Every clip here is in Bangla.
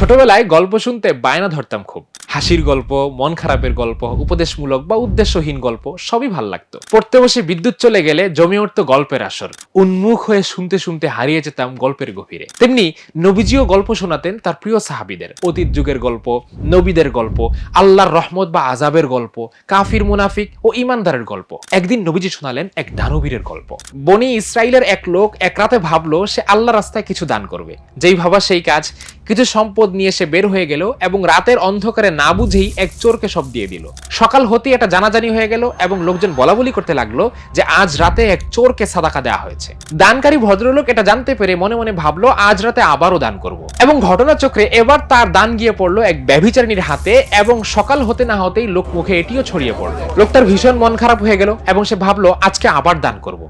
ছোটবেলায় গল্প শুনতে বায়না ধরতাম খুব। হাসির গল্প, মন খারাপের গল্প, উপদেশমূলক বা উদ্দেশ্যহীন গল্প, সবই ভালো লাগতো। পড়তে বসে বিদ্যুৎ চলে গেলে জমে উঠতো গল্পের আসর। উন্মুখ হয়ে শুনতে শুনতে হারিয়ে যেতাম গল্পের গভীরে। তেমনি নবীজিও গল্প শোনাতেন তার প্রিয় সাহাবিদের। অতীত যুগের গল্প, নবীদের গল্প, আল্লাহর রহমত বা আজাবের গল্প, কাফির, মুনাফিক ও ইমানদারের গল্প। একদিন নবীজি শোনালেন এক দানবীরের গল্প। বনি ইসরায়েলের এক লোক এক রাতে ভাবলো, সে আল্লাহ রাস্তায় কিছু দান করবে। যেই ভাবা সেই কাজ, কিছু সম্পদ নিয়ে সে বের হয়ে গেল এবং রাতের অন্ধকারে না বুঝেই এক চোরকে সব দিয়ে দিল। সকাল হতেই এটা জানাজানি হয়ে গেল এবং লোকজন বলা বলি করতে লাগল যে আজ রাতে এক চোরকে সাদাকা দেওয়া হয়েছে। দানকারী ভদ্রলোক এটা জানতে পেরে মনে মনে ভাবলো, আজ রাতে আবারও দান করব। এবং ঘটনাচক্রে এবার তার দান গিয়ে পড়ল এক ব্যভিচারিণীর হাতে এবং সকাল হতে না হতেই লোক মুখে এটিও ছড়িয়ে পড়ল। লোকটার ভীষণ মন খারাপ হয়ে গেল এবং সে ভাবলো, আজকে আবার দান করব।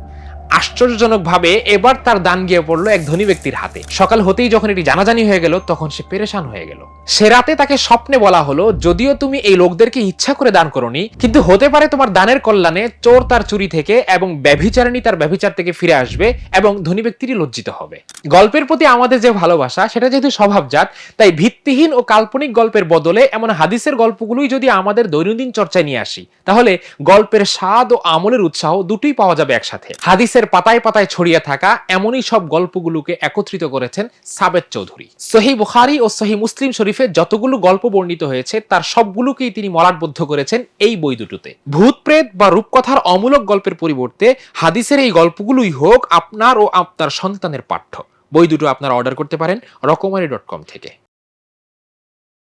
আশ্চর্যজনক ভাবে এবার তার দান গিয়ে পড়ল এক ধনী ব্যক্তির হাতে। সকাল হতেই যখন এটি জানাজানি হয়ে গেল, তখন সে পেরেশান হয়ে গেল। সে রাতে তাকে স্বপ্নে বলা হলো, যদিও তুমি এই লোকদেরকে ইচ্ছা করে দান করনি, কিন্তু হতে পারে তোমার দানের কল্যাণে চোর তার চুরি থেকে এবং ব্যভিচারিণী তার ব্যভিচার থেকে ফিরে আসবে এবং ধনী ব্যক্তিটি লজ্জিত হবে। গল্পের প্রতি আমাদের যে ভালোবাসা, সেটা যেহেতু স্বভাবজাত, তাই ভিত্তিহীন ও কাল্পনিক গল্পের বদলে এমন হাদিসের গল্পগুলোই যদি আমাদের দৈনন্দিন চর্চায় নিয়ে আসি, তাহলে গল্পের স্বাদ ও আমলের উৎসাহ দুটোই পাওয়া যাবে একসাথে। হাদিসের পাতায় পাতায় ছড়িয়ে থাকা এমনই সব গল্পগুলোকে একত্রিত করেছেন সাবেদ চৌধুরী। সহি বুখারি ও সহি মুসলিম শরীফে যতগুলো গল্প বর্ণিত হয়েছে, তার সবগুলোকেই তিনি মলাটবদ্ধ করেছেন এই বই দুটোতে। ভূত প্রেত বা রূপকথার অমূলক গল্পের পরিবর্তে হাদিসের এই গল্পগুলোই হোক আপনার ও আপনার সন্তানের পাঠ্য। বই দুটো আপনারা অর্ডার করতে পারেন রকমারি ডট কম থেকে।